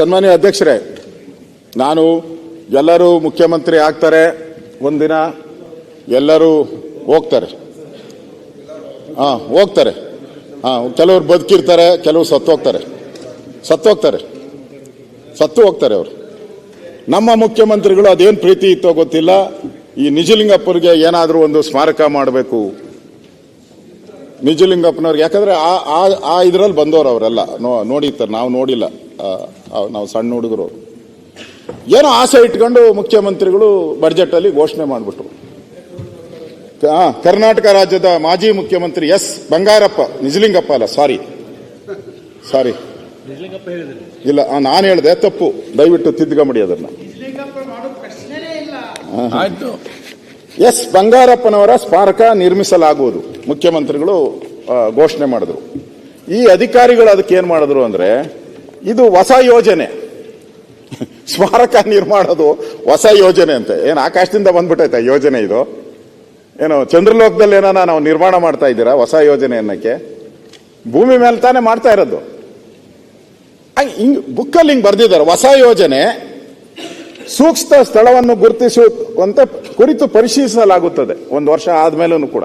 ಸನ್ಮಾನ್ಯ ಅಧ್ಯಕ್ಷರೇ, ನಾನು ಎಲ್ಲರೂ ಮುಖ್ಯಮಂತ್ರಿ ಆಗ್ತಾರೆ, ಒಂದಿನ ಎಲ್ಲರೂ ಹೋಗ್ತಾರೆ. ಹಾಂ ಹೋಗ್ತಾರೆ. ಹಾಂ, ಕೆಲವರು ಬದುಕಿರ್ತಾರೆ, ಕೆಲವರು ಸತ್ತೋಗ್ತಾರೆ. ಸತ್ತೋಗ್ತಾರೆ. ಸತ್ತು ಹೋಗ್ತಾರೆ ಅವರು. ನಮ್ಮ ಮುಖ್ಯಮಂತ್ರಿಗಳು ಅದೇನು ಪ್ರೀತಿ ಇತ್ತೋ ಗೊತ್ತಿಲ್ಲ. ಈ ನಿಜಲಿಂಗಪ್ಪನಿಗೆ ಏನಾದರೂ ಒಂದು ಸ್ಮಾರಕ ಮಾಡಬೇಕು. ನಿಜಲಿಂಗಪ್ಪನವ್ರಿಗೆ, ಯಾಕಂದ್ರೆ ಆ ಆ ಇದರಲ್ಲಿ ಬಂದವರು ಅವರೆಲ್ಲ. ನೋ, ನೋಡಿರ್ತಾರೆ, ನಾವು ನೋಡಿಲ್ಲ. ನಾವು ಸಣ್ಣ ಹುಡುಗರು. ಏನೋ ಆಸೆ ಇಟ್ಕೊಂಡು ಮುಖ್ಯಮಂತ್ರಿಗಳು ಬಜೆಟ್ ಅಲ್ಲಿ ಘೋಷಣೆ ಮಾಡಿಬಿಟ್ರು. ಕರ್ನಾಟಕ ರಾಜ್ಯದ ಮಾಜಿ ಮುಖ್ಯಮಂತ್ರಿ ಎಸ್ ಬಂಗಾರಪ್ಪ ನಿಜಲಿಂಗಪ್ಪ ಅಲ್ಲ ಸಾರಿ ಸಾರಿ ಇಲ್ಲ ನಾನು ಹೇಳಿದೆ ತಪ್ಪು. ದಯವಿಟ್ಟು ತಿದ್ದುಕೊಂಬಿಡಿ ಅದನ್ನ. ಆಯ್ತು. ಎಸ್ ಬಂಗಾರಪ್ಪನವರ ಸ್ಮಾರಕ ನಿರ್ಮಿಸಲಾಗುವುದು ಮುಖ್ಯಮಂತ್ರಿಗಳು ಘೋಷಣೆ ಮಾಡಿದ್ರು. ಈ ಅಧಿಕಾರಿಗಳು ಅದಕ್ಕೆ ಏನ್ ಮಾಡಿದ್ರು ಅಂದ್ರೆ ಇದು ಹೊಸ ಯೋಜನೆ. ಸ್ಮಾರಕ ನಿರ್ಮಾಣದು ಹೊಸ ಯೋಜನೆ ಅಂತೆ. ಏನು ಆಕಾಶದಿಂದ ಬಂದ್ಬಿಟ್ಟೈತೆ ಯೋಜನೆ ಇದು? ಏನು ಚಂದ್ರಲೋಕದಲ್ಲಿ ಏನಾನ ನಾವು ನಿರ್ಮಾಣ ಮಾಡ್ತಾ ಇದ್ದೀರಾ ಹೊಸ ಯೋಜನೆ ಅನ್ನಕ್ಕೆ? ಭೂಮಿ ಮೇಲೆ ತಾನೇ ಮಾಡ್ತಾ ಇರೋದು. ಹಿಂಗೆ, ಬುಕ್ಕಲ್ಲಿ ಹಿಂಗೆ ಬರ್ದಿದ್ದಾರೆ, ಹೊಸ ಯೋಜನೆ. ಸೂಕ್ತ ಸ್ಥಳವನ್ನು ಗುರುತಿಸುವಂತೆ ಕುರಿತು ಪರಿಶೀಲಿಸಲಾಗುತ್ತದೆ. ಒಂದು ವರ್ಷ ಆದ್ಮೇಲೂ ಕೂಡ.